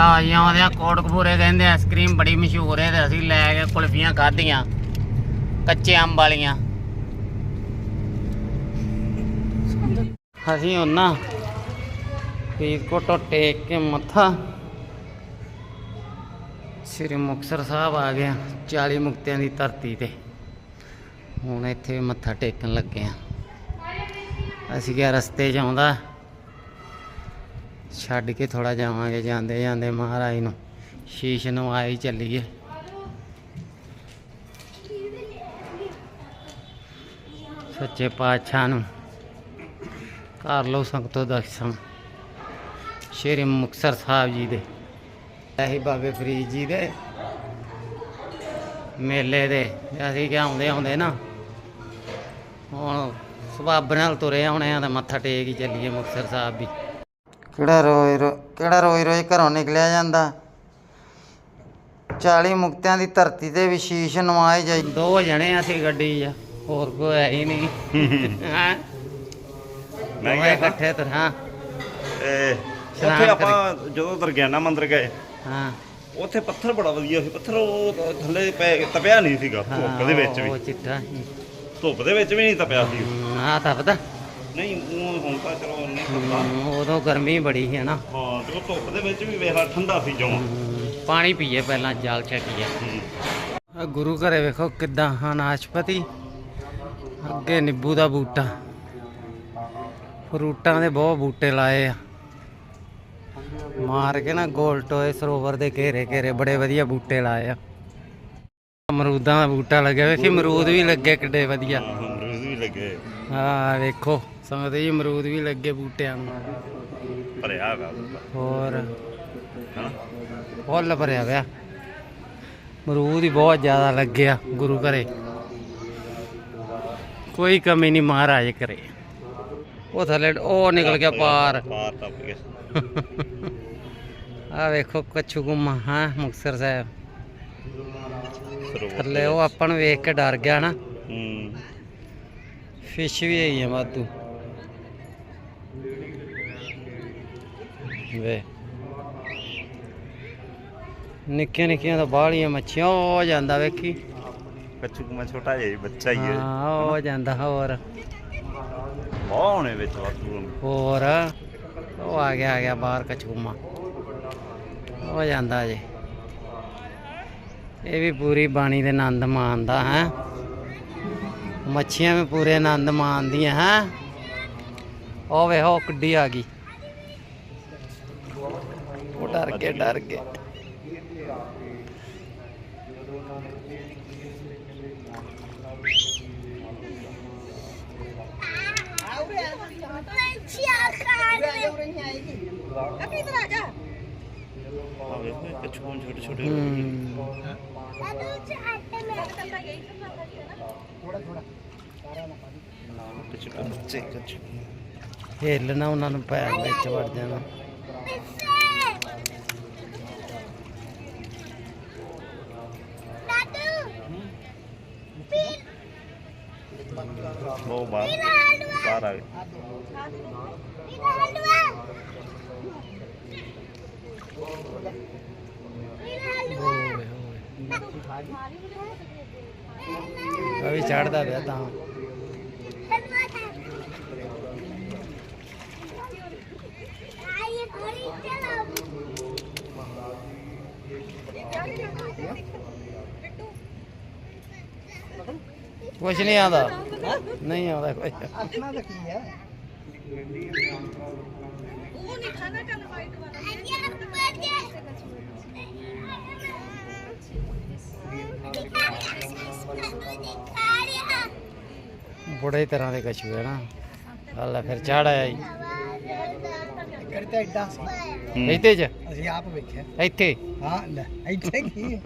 ਲਾ ਜੀ ਆਉਂਦੇ ਕੋਟਕਪੂਰੇ ਕਹਿੰਦੇ ਆਈਸਕ੍ਰੀਮ ਬੜੀ ਮਸ਼ਹੂਰ ਹੈ ਤੇ ਅਸੀਂ ਲੈ ਕੇ ਕੁਲਫੀਆਂ ਖਾਧੀਆਂ, ਕੱਚੇ ਅੰਬ ਵਾਲੀਆਂ। ਅਸੀਂ ਉਹਨਾਂ ਫਰੀਦਕੋਟੋਂ ਟੇਕ ਕੇ ਮੱਥਾ, ਸ੍ਰੀ ਮੁਕਤਸਰ ਸਾਹਿਬ ਆ ਗਿਆ 40 ਮੁਕਤਿਆਂ ਦੀ ਧਰਤੀ ਤੇ। ਹੁਣ ਇੱਥੇ ਮੱਥਾ ਟੇਕਣ ਲੱਗੇ ਆ। ਅਸੀਂ ਕਿਹਾ ਰਸਤੇ 'ਚ ਆਉਂਦਾ ਛੱਡ ਕੇ ਥੋੜਾ ਜਾਵਾਂਗੇ, ਜਾਂਦੇ ਜਾਂਦੇ ਮਹਾਰਾਜ ਨੂੰ। ਸ਼ੀਸ਼ ਨੂੰ ਨਵਾਈ ਚੱਲੀਏ। ਸੱਚੇ ਪਾਤਸ਼ਾਹ ਨੂੰ। ਕਰ ਲਓ ਸੰਗਤੋ ਦਰਸ਼ਨ। ਸ਼੍ਰੀ ਮੁਕਤਸਰ ਸਾਹਿਬ ਜੀ ਦੇ। ਇਹੀ ਬਾਬੇ ਫਰੀਦ ਜੀ ਦੇ ਮੇਲੇ ਦੇ। ਅਸੀਂ ਕਿ ਆਉਂਦੇ ਆਉਂਦੇ ਨਾ। ਹੁਣ ਸਵਾਬ ਨਾਲ ਤੁਰੇ ਆਉਣੇ ਆ ਤੇ ਮੱਥਾ ਟੇਕ ਹੀ ਚੱਲੀਏ ਮੁਕਤਸਰ ਸਾਹਿਬ ਵੀ ਕਿਹੜਾ ਰੋਈ ਰੋ ਕਿਹੜਾ ਰੋਈ ਰੋਈ ਘਰੋਂ ਨਿਕਲਿਆ ਜਾਂਦਾ? 40 ਮੁਕਤਿਆਂ ਦੀ ਧਰਤੀ ਤੇ ਵਿਸ਼ੇਸ਼ ਨਵਾਏ ਜਾਈ ਦੋ ਜਣੇ ਆ ਅਸੀਂ ਗੱਡੀ 'ਚ ਹੋਰ ਕੋਈ ਹੈ ਹੀ ਨਹੀਂ। ਹਾਂ? ਮੈਂ ਕਿਹਾ ਇਕੱਠੇ ਤੁਰ ਹਾਂ। ਇਹ ਉੱਥੇ ਆਪਾਂ ਜਦੋਂ ਦਰਗਿਆਨਾ ਮੰਦਿਰ ਗਏ ਹਾਂ। ਉੱਥੇ ਪੱਥਰ ਬੜਾ ਵਧੀਆ ਸੀ ਪੱਥਰ ਉਹ ਥੱਲੇ ਪੈ ਤਪਿਆ ਨਹੀਂ ਸੀਗਾ ਹਾਂ, ਧੁੱਪ ਦੇ ਵਿੱਚ ਉਹ ਵੀ ਚਿੱਟਾ ਸੀ। ਧੁੱਪ ਦੇ ਵਿੱਚ ਵੀ ਨਹੀਂ ਤਪਿਆ ਸੀ। ਹਮ, ਆਹ ਤਾਂ ਪਤਾ ਨਹੀਂ ਉਹ ਹੁਣ ਤਾਂ ਚਲੋ ਨਹੀਂ ਤਪਦਾ ਹਮ, ਉਦੋਂ ਗਰਮੀ ਬੜੀ ਹੈ ਨਾ ਹਾਂ ਤੇ ਉਹ ਧੁੱਪ ਦੇ ਵਿੱਚ ਵੀ ਵੇਖਾ ਠੰਡਾ ਸੀ ਜਮਾਂ। ਪਾਣੀ ਪੀਏ ਪਹਿਲਾਂ ਜਲ ਛਕੀਏ ਆ ਗੁਰੂ ਘਰੇ ਵੇਖੋ ਕਿੱਦਾਂ ਹਾਂ ਨਾਸ਼ਪਤੀ ਅੱਗੇ ਨਿੰਬੂ ਦਾ ਬੂਟਾ। ਫਰੂਟਾਂ ਦੇ ਬਹੁਤ ਬੂਟੇ ਲਾਏ ਆ। ਮਾਰ ਕੇ ਨਾ ਗੋਲ ਟੋਏ ਸਰੋਵਰ ਦੇ ਘੇਰੇ ਘੇਰੇ ਬੜੇ ਵਧੀਆ ਬੂਟੇ ਲਾਏ ਆ। ਅਮਰੂਦਾਂ ਦਾ ਬੂਟਾ ਲੱਗਿਆ ਵੇਖੀ ਅਮਰੂਦ ਵੀ ਲੱਗੇ ਕਿੱਡੇ ਵਧੀਆ। ਹਾਂ ਅਮਰੂਦ ਵੀ ਲੱਗੇ। ਆ ਵੇਖੋ। ਸੰਗਤ ਜੀ ਅਮਰੂਦ ਵੀ ਲੱਗੇ ਬੂਟਿਆਂ ਨੂੰ। ਭਰਿਆ ਹੈਗਾ ਹੋਰ। ਫੁੱਲ ਭਰਿਆ ਪਿਆ ਅਮਰੂਦ ਹੀ ਬਹੁਤ ਜ਼ਿਆਦਾ ਲੱਗਿਆ ਗੁਰੂ ਘਰੇ। ਕੋਈ ਕਮੀ ਨਹੀਂ ਮਹਾਰਾਜ ਕਰੇ। ਉਹ ਥੱਲੇ ਉਹ ਨਿਕਲ ਗਿਆ ਪਾਰ। ਪਾਰ ਟੱਪ ਗਿਆ। ਆ ਵੇਖੋ ਕੱਛੂ ਗੁੰਮਾ ਹਾਂ ਮੁਕਤਸਰ ਸਾਹਿਬ। ਥੱਲੇ ਉਹ ਆਪਾਂ ਨੂੰ ਵੇਖ ਕੇ ਡਰ ਗਿਆ ਨਾ। ਹੂੰ। ਫਿਸ਼ ਵੀ ਹੈਗੀ ਆ ਵਾਧੂ। ਵੇ। ਨਿੱਕੀਆਂ ਨਿੱਕੀਆਂ ਤਾਂ ਬਾਹਲੀਆਂ ਮੱਛੀਆਂ ਉਹ ਜਾਂਦਾ ਵੇਖੀ। ਕੱਚੂ ਕੁਮਾ ਛੋਟਾ ਜਿਹਾ ਹੀ ਬੱਚਾ ਹੀ ਹੈ। ਹਾਂ ਉਹ ਜਾਂਦਾ ਹੋਰ। ਹੋਣੇ ਵਿੱਚ ਵਾਧੂ ਹੋਰ ਉਹ ਆ ਗਿਆ ਆ ਗਿਆ ਬਾਹਰ ਕਚੂਮਾ ਉਹ ਜਾਂਦਾ ਜੇ। ਇਹ ਵੀ ਪੂਰੀ ਬਾਣੀ ਦੇ ਆਨੰਦ ਮਾਣਦਾ ਹੈ। ਮੱਛੀਆਂ ਵੀ ਪੂਰੇ ਆਨੰਦ ਮਾਣਦੀਆਂ ਹੈ। ਉਹ ਵੇ ਉਹ ਕਿੱਡੀ ਆ ਗਈ। ਉਹ ਡਰ ਕੇ ਡਰ ਕੇ ਆ ਵੇਖੋ ਕੱਚੂ ਕੁਮਾ ਛੋਟੇ ਛੋਟੇ ਹੂੰ ਛੋਟੇ ਛੋਟੇ ਬੱਚੇ ਕੱਚੂ ਹਿੱਲਣਾ ਉਹਨਾਂ ਨੂੰ ਪੈਰ ਵਿੱਚ ਵੜ ਜਾਣਾ ਉਹ ਬਾਹਰ ਬਾਹਰ ਆ ਗਏ ਹੋਵੇ ਹੋਵੇ ਆ ਵੀ ਚੜਦਾ ਪਿਆ ਤਾਂ ਕੁਛ ਨਹੀਂ ਆਉਂਦਾ। ਨਹੀਂ ਆਉਂਦਾ ਕੁਛ ਬੜੇ ਤਰ੍ਹਾਂ ਦੇ ਕਛੂ ਹੈ ਨਾ। ਹਾਲਾ ਫਿਰ ਚੜ ਆਇਆ ਜੀ। ਕਰਤਾ ਐਡਾ ਹੂੰ। ਇੱਥੇ ਚ ਅਸੀਂ ਆਪ ਵੇਖਿਆ। ਇੱਥੇ? ਹਾਂ ਲੈ ਇੱਥੇ ਕੀ ਹੈ?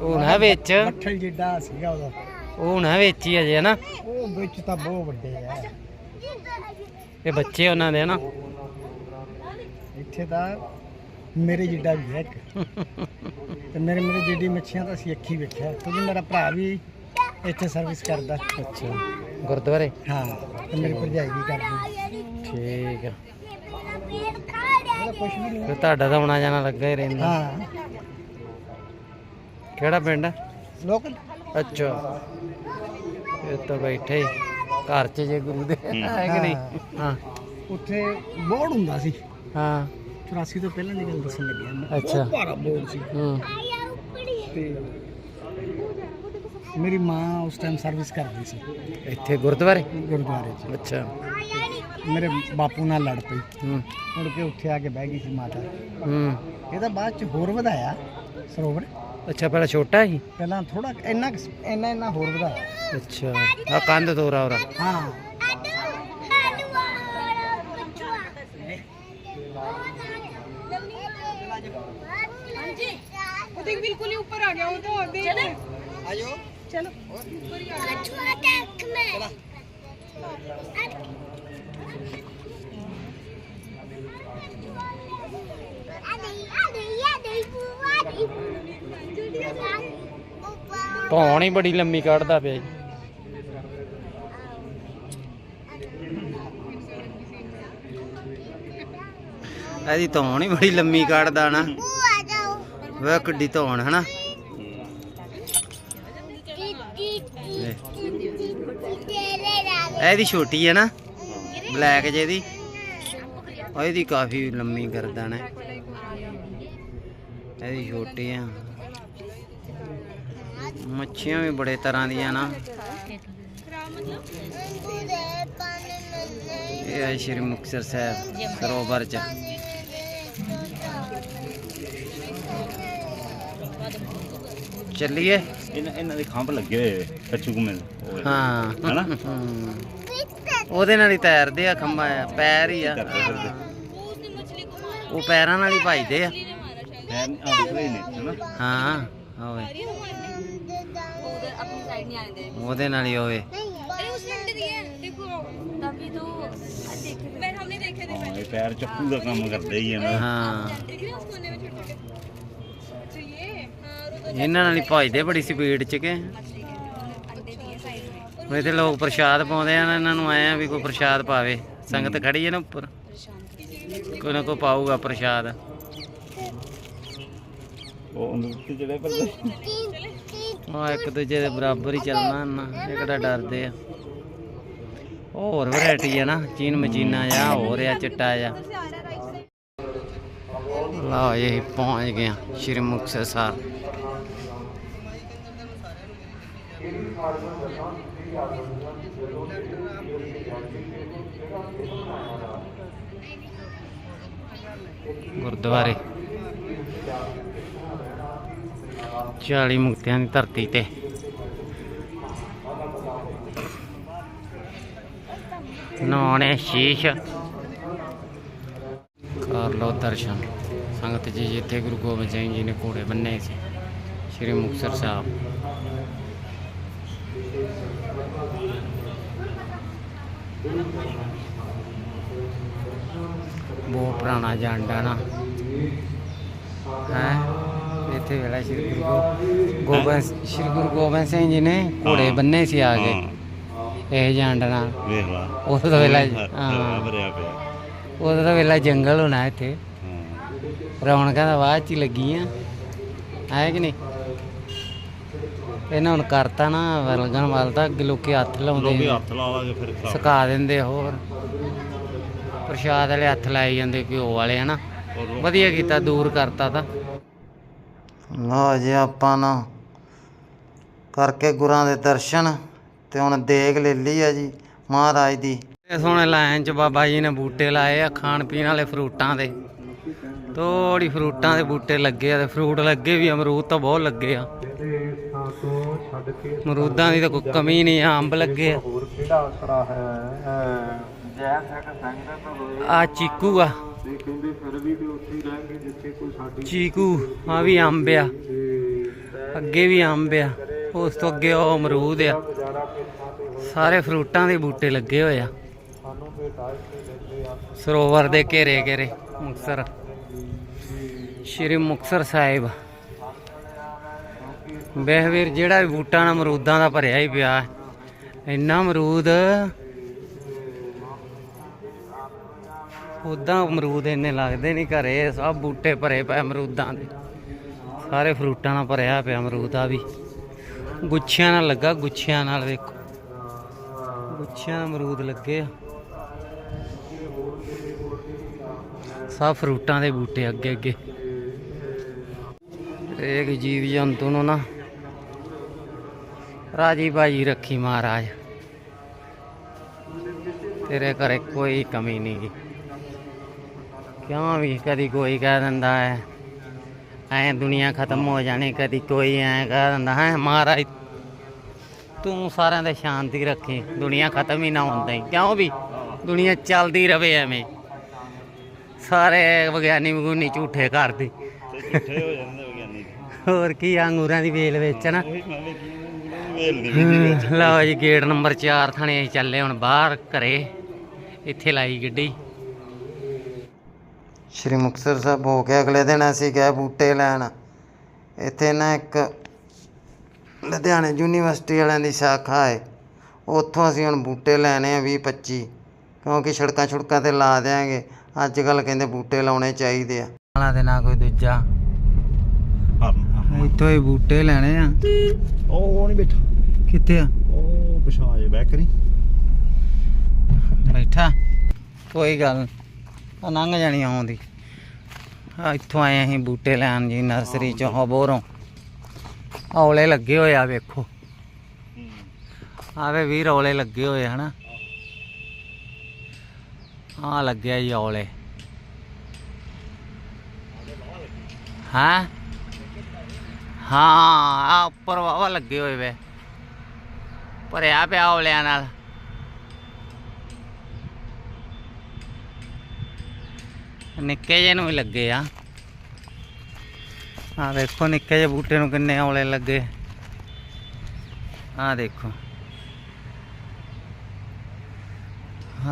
ਉਹ ਨਾ ਵਿੱਚ। ਮੱਠਲ ਜਿੱਡਾ ਸੀਗਾ ਉਹਦਾ। ਉਹ ਨਾ ਵਿੱਚ ਹੀ ਅਜੇ ਨਾ ਉਹ ਵਿੱਚ ਤਾਂ ਬਹੁਤ ਵੱਡੇ ਆ। ਇਹ ਬੱਚੇ ਉਹਨਾਂ ਦੇ ਨਾ ਇੱਥੇ ਤਾਂ ਮੇਰੇ ਜਿੱਡਾ ਵੀ ਹੈ ਇੱਕ। ਤੇ ਮੇਰੇ ਮੇਰੇ ਜਿੱਡੀ ਮੱਛੀਆਂ ਤਾਂ ਅਸੀਂ ਅੱਖੀ ਵੇਖਿਆ। ਕਿਉਂਕਿ ਮੇਰਾ ਭਰਾ ਵੀ ਇੱਥੇ ਸਰਵਿਸ ਕਰਦਾ। ਅੱਛਾ। ਗੁਰਦੁਆਰੇ? ਹਾਂ ਤੇ ਮੇਰੀ ਭਰਜਾਈ ਵੀ ਕਰਦੀ। ਠੀਕ ਆ। ਵੀ ਨਹੀਂ ਫਿਰ ਤੁਹਾਡਾ ਤਾਂ ਆਉਣਾ ਜਾਣਾ ਲੱਗਾ ਹੀ ਰਹਿੰਦਾ। ਹਾਂ। ਕਿਹੜਾ ਪਿੰਡ? ਹੈ ਲੋਕ ਅੱਛਾ। ਇਹ ਤਾਂ ਬੈਠੇ ਹੀ। ਘਰ 'ਚ ਜੇ ਗੁਰੂ ਦੇ ਹੈ। ਕਿ ਨਹੀਂ? ਹਾਂ। ਉੱਥੇ ਬੋਰਡ ਹੁੰਦਾ ਸੀ। ਹਾਂ। 84 ਤੋਂ ਪਹਿਲਾਂ ਦੀ ਗੱਲ ਦੱਸਣ ਲੱਗਿਆ ਮੈਂ ਅੱਛਾ। ਭਾਰਾ ਬੋਰਡ ਸੀ। ਹੂੰ। ਤੇ ਮੇਰੀ ਮਾਂ ਉਸ ਟਾਈਮ ਸਰਵਿਸ ਕਰਦੀ ਸੀ। ਇੱਥੇ ਗੁਰਦੁਆਰੇ? ਗੁਰਦੁਆਰੇ 'ਚ। ਅੱਛਾ। ਮੇਰੇ ਬਾਪੂ ਨਾਲ ਲੜ ਪਈ। ਹੂੰ। ਮੁੜ ਉੱਥੇ ਆ ਕੇ ਬਹਿ ਗਈ ਸੀ ਮਾਤਾ। ਇਹ ਤਾਂ ਬਾਅਦ ਚ ਹੋਰ ਵਧਾਇਆ ਸਰੋਵਰ। ਅੱਛਾ ਪਹਿਲਾਂ ਛੋਟਾ ਸੀ? ਪਹਿਲਾਂ ਥੋੜਾ ਇੰਨਾ ਇੰਨਾ ਇੰਨਾ ਹੋਰ ਵਧਾਇਆ। ਅੱਛਾ ਆ ਕੰਧ ਤੋਰਾ ਉਹਰਾ ਹਾਂ। ਉਹ ਦੇਖ ਉੱਪਰ ਆ ਗਿਆ ਚਲੋ। ਕਛੂਆ ਟੈਂਕ ਮੈਂ ਧੌਣ ਹੀ ਬੜੀ ਲੰਮੀ ਕੱਢਦਾ ਪਿਆ ਜੀ। ਇਹਦੀ ਧੌਣ ਹੀ ਬੜੀ ਲੰਮੀ ਕੱਢਦਾ ਨਾ। ਵੇ ਕਿੱਡੀ ਧੌਣ ਹਨਾ। ਇਹਦੀ ਛੋਟੀ ਹੈ ਨਾ। ਬਲੈਕ ਜਿਹਦੀ ਉਹ ਇਹਦੀ ਕਾਫੀ ਲੰਮੀ ਗਰਦਨ ਹੈ। ਇਹਦੀ ਛੋਟੀ ਆ। ਮੱਛੀਆਂ ਵੀ ਬੜੇ ਤਰ੍ਹਾਂ ਦੀਆਂ ਨਾ। ਇਹ ਹੈ ਸ਼੍ਰੀ ਮੁਕਤਸਰ ਸਾਹਿਬ ਸਰੋਵਰ ਚ। ਚੱਲੀਏ। ਇਹਨਾਂ ਇਹਨਾਂ ਦੇ ਖੰਭ ਲੱਗੇ ਹੋਏ ਕੱਚੂ ਦੇ ਹਾਂ। ਹਨਾ? ਹਮ। ਉਹਦੇ ਨਾਲ ਹੀ ਤੈਰਦੇ ਆ ਖੰਭਾ ਆ, ਪੈਰ ਹੀ ਆ ਕਰਦੇ ਫਿਰਦੇ ਉਹ ਪੈਰਾਂ ਨਾਲ ਹੀ ਭਜਦੇ ਆ ਫੈਨ ਆ ਦਿਖਦੇ ਨੇ ਹਨਾ ਹਾਂ ਹੋਵੇ उधर अपनी साइड नहीं आने दे ਉਹਦੇ ਨਾਲ ਹੀ ਹੋਵੇ अरे उस डंडे दिए हैं देखो तभी तो देखे मैं हमने देखे थे ਹਾਂ ਇਹ ਪੈਰ ਚੱਕੂ ਦਾ ਕੰਮ ਕਰਦੇ ਹੀ ਆ ਨਾ ਹਾਂ देख रहे हो उस कोने में छोटे छोटे तो ये हाँ और उधर ਇਹਨਾਂ ਨਾਲ ਹੀ ਭਜਦੇ ਬੜੀ ਸਪੀਡ ਚ ਕੇ मछली के अंडे दिए ਹੁਣ ਇੱਥੇ ਲੋਕ ਪ੍ਰਸ਼ਾਦ ਪਾਉਂਦੇ ਆ ਇਹਨਾਂ ਨੂੰ ਆਏ ਆ ਵੀ ਕੋਈ ਪ੍ਰਸ਼ਾਦ ਪਾਵੇ। ਸੰਗਤ ਖੜੀ ਹੈ ਨਾ ਉੱਪਰ। ਕੋਈ ਨਾ ਕੋਈ ਪਾਊਗਾ ਪ੍ਰਸ਼ਾਦ। ਉਹ ਅੰਦਰ ਤੇ ਜਿਹੜੇ ਪਰ ਉਹ ਇੱਕ ਦੂਜੇ ਦੇ ਬਰਾਬਰ ਹੀ ਚੱਲਣਾ ਨਾ ਇਹ ਕਿਹੜਾ ਡਰਦੇ ਆ। ਹੋਰ ਵੈਰਾਈਟੀ ਹੈ ਨਾ ਚੀਨ ਮਚੀਨਾ ਆ ਹੋਰ ਆ ਚਿੱਟਾ ਆ ਲਓ ਇਹ ਪਹੁੰਚ ਗਏ ਸ਼੍ਰੀ ਮੁਕਤਸਰ ਸਾਹਿਬ। ਗੁਰਦੁਆਰੇ। 40 ਮੁਕਤਿਆਂ ਦੀ ਧਰਤੀ ਤੇ। ਨੌਣੇ ਸ਼ੀਸ਼। ਕਰ ਲੋ ਦਰਸ਼ਨ। ਸੰਗਤ ਜੀ ਜਿੱਥੇ ਗੁਰੂ ਗੋਬਿੰਦ ਸਿੰਘ ਜੀ ਨੇ ਘੋੜੇ ਬੰਨੇ ਸੀ, ਸ਼੍ਰੀ ਮੁਕਤਸਰ ਸਾਹਿਬ। ਬਹੁਤ ਪੁਰਾਣਾ ਜਾਂਦਾ ਨਾ। ਹੈ? ਇੱਥੇ ਵੇਲਾ ਸ਼੍ਰੀ ਗੁਰੂ ਗੋਬਿੰਦ ਸ਼੍ਰੀ ਗੁਰੂ ਗੋਬਿੰਦ ਸਿੰਘ ਜੀ ਨੇ ਘੋੜੇ ਬੰਨੇ ਸੀ ਆ ਕੇ। ਇਹ ਜਾਂਡਣਾ ਵੇਖ ਲਾ। ਉਸ ਤੋਂ ਵੇਲਾ ਹਾਂ ਭਰਿਆ ਪਿਆ। ਉਦੋਂ ਤਾਂ ਵੇਲਾ ਜੰਗਲ ਹੋਣਾ ਇੱਥੇ। ਰੌਣਕਾਂ ਦਾ ਬਾਅਦ ਚ ਲੱਗੀਆਂ। ਹੈ ਕਿ ਨਹੀਂ? ਇਹਨਾਂ ਹੁਣ ਕਰਤਾ ਨਾ ਵਲਗਣ ਵਾਲ ਤਾਂ ਅੱਗੇ ਲੋਕੀ ਹੱਥ ਲਾਉਂਦੇ ਲੋਕੀ ਨੇ, ਹੱਥ ਲਾ ਲਾ ਕੇ ਫਿਰ ਸੁਕਾ ਦਿੰਦੇ ਹੋਰ। ਪ੍ਰਸ਼ਾਦ ਵਾਲੇ ਹੱਥ ਲਾਈ ਜਾਂਦੇ ਘਿਓ ਵਾਲੇ ਹਨਾ। ਔਰ ਵਧੀਆ ਕੀਤਾ ਦੂਰ ਕਰਤਾ ਤਾਂ। ਲਓ ਜੀ ਆਪਾਂ ਨਾ ਕਰਕੇ ਗੁਰਾਂ ਦੇ ਦਰਸ਼ਨ ਤੇ ਹੁਣ ਦੇਗ ਲੈ ਲਈ ਆ ਜੀ ਮਹਾਰਾਜ ਦੀ। ਇਹ ਸੋਹਣੇ ਲਾਈਨ ਚ ਬਾਬਾ ਜੀ ਨੇ ਬੂਟੇ ਲਾਏ ਆ ਖਾਣ ਪੀਣ ਵਾਲੇ ਫਰੂਟਾਂ ਦੇ। ਥੋੜੀ ਫਰੂਟਾਂ ਦੇ ਬੂਟੇ ਲੱਗੇ ਆ ਤੇ ਫਰੂਟ ਲੱਗੇ ਵੀ ਅਮਰੂਦ ਤਾਂ ਬਹੁਤ ਲੱਗੇ ਆ। ਅਮਰੂਦਾਂ ਦੀ ਤਾਂ ਕੋਈ ਕਮੀ ਨਹੀਂ ਆ। ਅੰਬ ਲੱਗੇ ਆ ਆ ਚੀਕੂ ਆ। ਚੀਕੂ ਆ ਵੀ ਅੰਬ ਆ। ਅੱਗੇ ਵੀ ਅੰਬ ਆ। ਉਸ ਤੋਂ ਅੱਗੇ ਉਹ ਅਮਰੂਦ ਆ। ਸਾਰੇ ਫਰੂਟਾਂ ਦੇ ਬੂਟੇ ਲੱਗੇ ਹੋਏ ਆ। ਸਰੋਵਰ ਦੇ ਘੇਰੇ ਘੇਰੇ ਮੁਕਤਸਰ। ਸ਼੍ਰੀ ਮੁਕਤਸਰ ਸਾਹਿਬ। ਬਹਿਵੀਰ ਜਿਹੜਾ ਵੀ ਬੂਟਾ ਨਾਲ ਅਮਰੂਦਾਂ ਦਾ ਭਰਿਆ ਹੀ ਪਿਆ, ਇੰਨਾ ਅਮਰੂਦ। ਉਦਾਂ ਅਮਰੂਦ ਇੰਨੇ ਲੱਗਦੇ ਨਹੀਂ ਘਰੇ, ਸਭ ਬੂਟੇ ਭਰੇ ਪਏ ਅਮਰੂਦਾਂ ਦੇ। ਸਾਰੇ ਫਰੂਟਾਂ ਨਾਲ ਭਰਿਆ ਪਿਆ ਅਮਰੂਦ ਆ ਵੀ। ਗੁੱਛਿਆਂ ਨਾਲ ਲੱਗਾ, ਗੁੱਛਿਆਂ ਨਾਲ ਵੇਖੋ। ਗੁੱਛਿਆਂ ਨਾਲ ਅਮਰੂਦ ਲੱਗੇ ਆ। ਸਭ ਫਰੂਟਾਂ ਦੇ ਬੂਟੇ ਅੱਗੇ ਅੱਗੇ। ਇੱਕ ਜੀਵ ਜੰਤੂ ਨੂੰ ਨਾ ਰਾਜੀ ਬਾਜੀ ਰੱਖੀ ਮਹਾਰਾਜ। ਤੇਰੇ ਘਰੇ ਕੋਈ ਕਮੀ ਨਹੀਂ ਕਿਉਂ ਵੀ ਕਦੀ ਕੋਈ ਕਹਿ ਦਿੰਦਾ ਹੈ? ਐ ਦੁਨੀਆ ਖਤਮ ਹੋ ਜਾਣੀ ਕਦੀ ਕੋਈ ਐ ਕਹਿ ਦਿੰਦਾ ਹੈ ਮਹਾਰਾਜ ਤੂੰ ਸਾਰਿਆਂ ਦੇ ਸ਼ਾਂਤੀ ਰੱਖੀ ਦੁਨੀਆ ਖਤਮ ਹੀ ਨਾ ਹੁੰਦਾ ਕਿਉਂ ਵੀ ਦੁਨੀਆ ਚੱਲਦੀ ਰਵੇ ਐਵੇਂ। ਸਾਰੇ ਵਿਗਿਆਨੀ ਵਿਗੂਨੀ ਝੂਠੇ ਕਰਦੇ ਝੂਠੇ ਹੋ ਜਾਂਦੇ ਵਿਗਿਆਨੀ। ਹੋਰ ਕੀ ਅੰਗੂਰਾਂ ਦੀ ਵੇਲ ਵੇਚਣਾ। ਵੀ ਲਓ ਜੀ ਗੇਟ ਨੰਬਰ 4 ਥਾਣੇ ਅਸੀਂ ਚੱਲੇ ਹੁਣ ਬਾਹਰ ਘਰੇ। ਇੱਥੇ ਲਾਈ ਗੱਡੀ। ਸ਼੍ਰੀ ਮੁਕਤਸਰ ਸਾਹਿਬ ਹੋ ਕੇ ਅਗਲੇ ਦਿਨ ਅਸੀਂ ਗਏ ਬੂਟੇ ਲੈਣ। ਇੱਥੇ ਨਾ ਇੱਕ ਲੁਧਿਆਣੇ ਯੂਨੀਵਰਸਿਟੀ ਵਾਲਿਆਂ ਦੀ ਸ਼ਾਖਾ ਹੈ। ਉੱਥੋਂ ਅਸੀਂ ਹੁਣ ਬੂਟੇ ਲੈਣੇ ਆ 20 25 ਕਿਉਂਕਿ ਸੜਕਾਂ ਛੁੜਕਾਂ ਤੇ ਲਾ ਦਿਆਂਗੇ। ਅੱਜ ਕੱਲ ਕਹਿੰਦੇ ਬੂਟੇ ਲਾਉਣੇ ਚਾਹੀਦੇ ਆ। ਵਾਲਾ ਦੇ ਨਾ ਕੋਈ ਦੂਜਾ। ਇੱਥੋਂ ਹੀ ਬੂਟੇ ਲੈਣੇ ਆ। ਉਹ ਨਹੀਂ ਬੈਠਾ। ਕਿੱਥੇ ਆ? ਉਹ ਪਿਛਾ ਜੇ ਬੈਕ ਕਰੀ ਬੈਠਾ। ਕੋਈ ਗੱਲ। ਆ ਲੰਘ ਜਾਣੀ ਆਉਂਦੀ ਆ ਇੱਥੋਂ ਆਏ ਅਸੀਂ ਬੂਟੇ ਲੈਣ ਜੀ ਨਰਸਰੀ ਚੋਂ ਹਬੋਰੋਂ ਔਲੇ ਲੱਗੇ ਹੋਏ ਆ ਵੇਖੋ। ਆਵੇ ਵੀਰ ਔਲੇ ਲੱਗੇ ਹੋਏ ਹਨਾ। ਆ ਲੱਗਿਆ ਜੀ ਔਲੇ। ਹਾਂ? ਹਾਂ ਆ ਉੱਪਰ ਵਾਵਾ ਲੱਗੇ ਹੋਏ ਵੇ। ਭਰਿਆ ਪਿਆ ਔਲਿਆਂ ਨਾਲ। ਨਿੱਕੇ ਜਿਹੇ ਨੂੰ ਵੀ ਲੱਗੇ ਆ। ਆ ਦੇਖੋ ਨਿੱਕੇ ਜਿਹੇ ਬੂਟੇ ਨੂੰ ਕਿੰਨੇ ਔਲੇ ਲੱਗੇ। ਆ ਦੇਖੋ।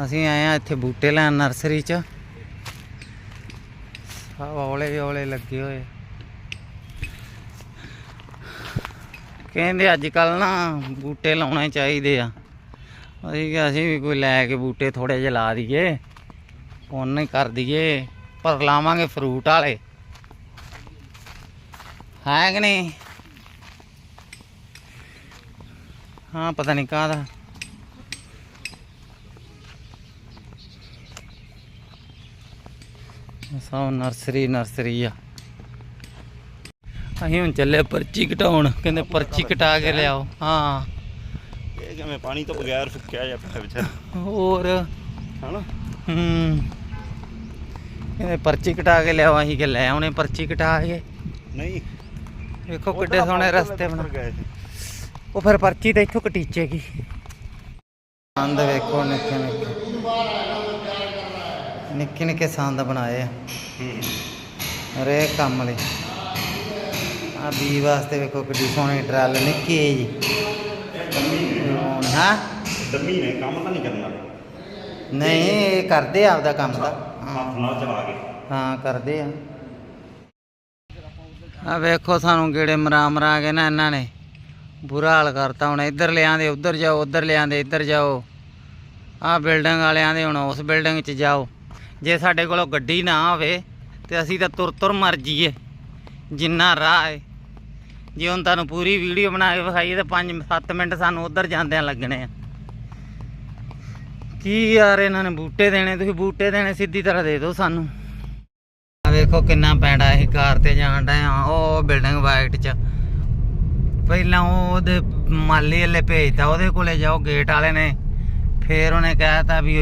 ਅਸੀਂ ਆਏ ਆ ਇੱਥੇ ਬੂਟੇ ਲੈਣ ਨਰਸਰੀ ਚ। ਸਭ ਔਲੇ ਔਲੇ ਲੱਗੇ ਹੋਏ। ਕਹਿੰਦੇ ਅੱਜ ਕੱਲ ਨਾ ਬੂਟੇ ਲਾਉਣੇ ਚਾਹੀਦੇ ਆ। ਅਸੀਂ ਕਿਹਾ, ਅਸੀਂ ਵੀ ਕੋਈ ਲੈ ਕੇ ਬੂਟੇ ਥੋੜੇ ਜਿਹੇ ਲਾ ਦਈਏ ਪੁੰਨ ਹੀ ਕਰ ਦਈਏ, ਪਰ ਲਾਵਾਂਗੇ ਫਰੂਟ ਵਾਲੇ। ਹੈ ਕਿ ਨਹੀਂ? ਹਾਂ, ਪਤਾ ਨਹੀਂ ਕਾਹਦਾ। ਸਭ ਨਰਸਰੀ ਨਰਸਰੀ ਆ। ਅਸੀਂ ਹੁਣ ਚੱਲੇ ਪਰਚੀ ਕਟਾਉਣ। ਕਹਿੰਦੇ ਪਰਚੀ ਕਟਾ ਕੇ ਲਿਆਓ। ਹਾਂ। ਇਹ ਕਿਵੇਂ ਪਾਣੀ ਤੋਂ ਬਗੈਰ ਫੁੱਕਿਆ ਜਾ ਪਿਆ ਵਿਚਾਰਾ? ਹੋਰ। ਹਨਾ? ਹੂੰ। ਕਹਿੰਦੇ ਪਰਚੀ ਕਟਾ ਕੇ ਲਿਆਓ ਅਸੀਂ ਕਿ ਲੈ ਆਉਣੇ ਪਰਚੀ ਕਟਾ ਕੇ। ਨਹੀਂ। ਵੇਖੋ ਕਿੱਡੇ ਸੋਹਣੇ ਰਸਤੇ ਬਣਾ। ਉਹ ਫਿਰ ਪਰਚੀ ਤਾਂ ਇੱਥੋਂ ਕਟੀਚੇਗੀ। ਸੰਦ ਵੇਖੋ ਨਿੱਕੇ ਨਿੱਕੇ। ਨਿੱਕੇ ਨਿੱਕੇ ਸੰਦ ਬਣਾਏ ਆ। ਹਰੇਕ ਕੰਮ ਲਈ। ਆ ਬੀ ਵਾਸਤੇ ਵੇਖੋ ਕਿੱਡੀ ਸੋਹਣੀ ਟਰਾਲ ਨਿੱਕੀ ਜੀ ਹਾਂ? ਡੰਮੀ ਨੇ ਕੰਮ ਤਾਂ ਨਹੀਂ ਕਰਨਾ ਨਹੀਂ ਇਹ ਕਰਦੇ ਆ ਆਪਦਾ ਕੰਮ ਦਾ ਹਾਂ। ਹੱਥ ਨਾਲ ਚਲਾ ਕੇ। ਹਾਂ ਕਰਦੇ ਆ। ਆ ਵੇਖੋ ਸਾਨੂੰ ਕਿਹੜੇ ਮਰਾ ਮਰਾ ਕੇ ਨਾ ਇਹਨਾਂ ਨੇ। ਬੁਰਾ ਹਾਲ ਕਰਤਾ ਹੁਣ ਇੱਧਰ ਲਿਆਂਦੇ ਉੱਧਰ ਜਾਓ ਉੱਧਰ ਲਿਆਂਦੇ ਇੱਧਰ ਜਾਓ। ਆ ਬਿਲਡਿੰਗ ਵਾਲਿਆਂ ਦੇ ਹੁਣ ਉਸ ਬਿਲਡਿੰਗ 'ਚ ਜਾਓ। ਜੇ ਸਾਡੇ ਕੋਲੋਂ ਗੱਡੀ ਨਾ ਹੋਵੇ ਤੇ ਅਸੀਂ ਤਾਂ ਤੁਰ ਤੁਰ ਮਰ ਜੀਏ ਜਿੰਨਾ ਰਾਹ ਹੈ। ਜੇ ਹੁਣ ਤੁਹਾਨੂੰ ਪੂਰੀ ਵੀਡੀਓ ਬਣਾ ਕੇ ਵਿਖਾਈਏ ਤਾਂ 5-7 ਮਿੰਟ ਸਾਨੂੰ ਉੱਧਰ ਜਾਂਦਿਆਂ ਲੱਗਣੇ ਆ। ਕੀ ਯਾਰ ਇਹਨਾਂ ਨੇ ਬੂਟੇ ਦੇਣੇ, ਤੁਸੀਂ ਬੂਟੇ ਦੇਣੇ ਸਿੱਧੀ ਤਰ੍ਹਾਂ ਦੇ ਦਿਓ ਸਾਨੂੰ। ਆ ਵੇਖੋ ਕਿੰਨਾ ਪੈਂਡਾ ਇਹ ਕਾਰ ਤੇ ਜਾਣ ਡਏ ਆ, ਉਹ ਬਿਲਡਿੰਗ ਵਾਈਟ ਚ। ਪਹਿਲਾਂ ਉਹ ਉਹਦੇ ਮਾਲੀ ਵਾਲੇ ਭੇਜਤਾ, ਉਹਦੇ ਕੋਲੇ ਜਾਓ, ਗੇਟ ਵਾਲੇ ਨੇ। ਫੇਰ ਉਹਨੇ ਕਹਿਤਾ ਵੀ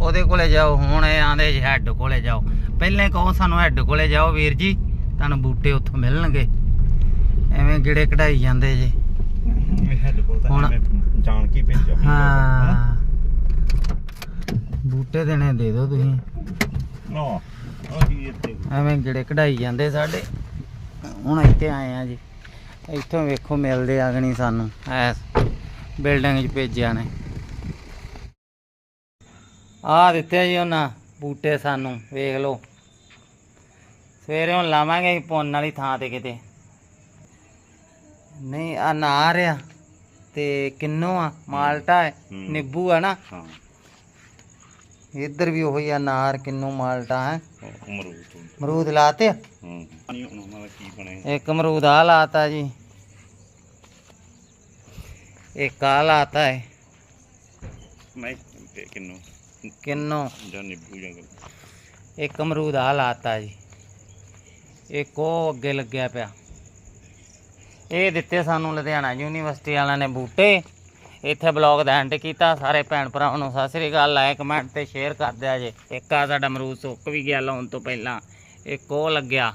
ਉਹਦੇ ਕੋਲੇ ਜਾਓ, ਹੁਣ ਇਹ ਆਂਦੇ ਹੈੱਡ ਕੋਲੇ ਜਾਓ। ਪਹਿਲੇ ਕਹੋ ਸਾਨੂੰ ਹੈੱਡ ਕੋਲੇ ਜਾਓ ਵੀਰ ਜੀ, ਤੁਹਾਨੂੰ ਬੂਟੇ ਉੱਥੋਂ ਮਿਲਣਗੇ। ਐਵੇਂ ਗਿੜੇ ਕਢਾਈ ਜਾਂਦੇ ਜੀ। ਹੁਣ- ਜਾਣ ਕੇ ਭੇਜਿਆ ਹਾਂ? ਬੂਟੇ ਦੇਣੇ ਦੇ ਦਿਓ ਤੁਸੀਂ। ਨਾ ਐਵੇਂ ਜਿਹੜੇ ਕਢਾਈ ਜਾਂਦੇ ਸਾਡੇ। ਹੁਣ ਇੱਥੇ ਆਏ ਆ ਜੀ। ਇੱਥੋਂ ਵੇਖੋ ਮਿਲਦੇ ਆ ਗਣੀ ਸਾਨੂੰ। ਐਸ ਬਿਲਡਿੰਗ 'ਚ ਭੇਜਿਆ ਨੇ। ਆ ਦਿੱਤੇ ਜੀ ਉਹਨਾਂ ਬੂਟੇ ਸਾਨੂੰ ਵੇਖ ਲਓ। ਸਵੇਰੇ ਹੁਣ ਲਾਵਾਂਗੇ ਪੁੰਨ ਵਾਲੀ ਥਾਂ ਤੇ ਕਿਤੇ। ਨਹੀਂ ਆ ਨਾਰ ਆ ਤੇ ਕਿੰਨੋ ਆ ਮਾਲਟਾ ਹੈ ਹੂੰ। ਨਿੰਬੂ ਆ ਨਾ। ਹਾਂ। ਇੱਧਰ ਵੀ ਉਹੀ ਆ ਨਾਰ ਕਿੰਨੂ ਮਾਲਟਾ ਹੈ। ਮਰੂਦ ਅਮਰੂਦ ਲਾਤੇ ਆ? ਹੂੰ। ਨਹੀਂ ਹੁਣ ਉਹਨਾਂ ਦਾ ਕੀ ਬਣੇ ਇੱਕ ਅਮਰੂਦ ਆ ਲਾਤਾ ਜੀ। ਇੱਕ ਆ ਲਾਤਾ ਹੈ। ਨਹੀਂ ਕਿ- ਕਿੰਨੂ? ਕਿੰਨੂ। ਜਾਂ ਨਿੰਬੂ ਜੰਗਲ ਇੱਕ ਅਮਰੂਦ ਆ ਲਾਤਾ ਜੀ। ਇੱਕ ਉਹ ਅੱਗੇ ਲੱਗਿਆ ਪਿਆ। ਇਹ ਦਿੱਤੇ ਸਾਨੂੰ ਲੁਧਿਆਣਾ ਯੂਨੀਵਰਸਿਟੀ ਵਾਲਿਆਂ ਨੇ ਬੂਟੇ। ਇੱਥੇ ਬਲੌਗ ਦਾ ਐਂਡ ਕੀਤਾ। ਸਾਰੇ ਭੈਣ ਭਰਾਵਾਂ ਨੂੰ ਸਤਿ ਸ੍ਰੀ ਅਕਾਲ। ਲਾਇਕ ਕਮੈਂਟ ਤੇ ਸ਼ੇਅਰ ਕਰ ਦਿਆ ਜੇ। ਇੱਕ ਆ ਸਾਡਾ ਅਮਰੂਦ ਸੁੱਕ ਵੀ ਗਿਆ ਲਾਉਣ ਤੋਂ ਪਹਿਲਾਂ। ਇੱਕ ਉਹ ਲੱਗਿਆ।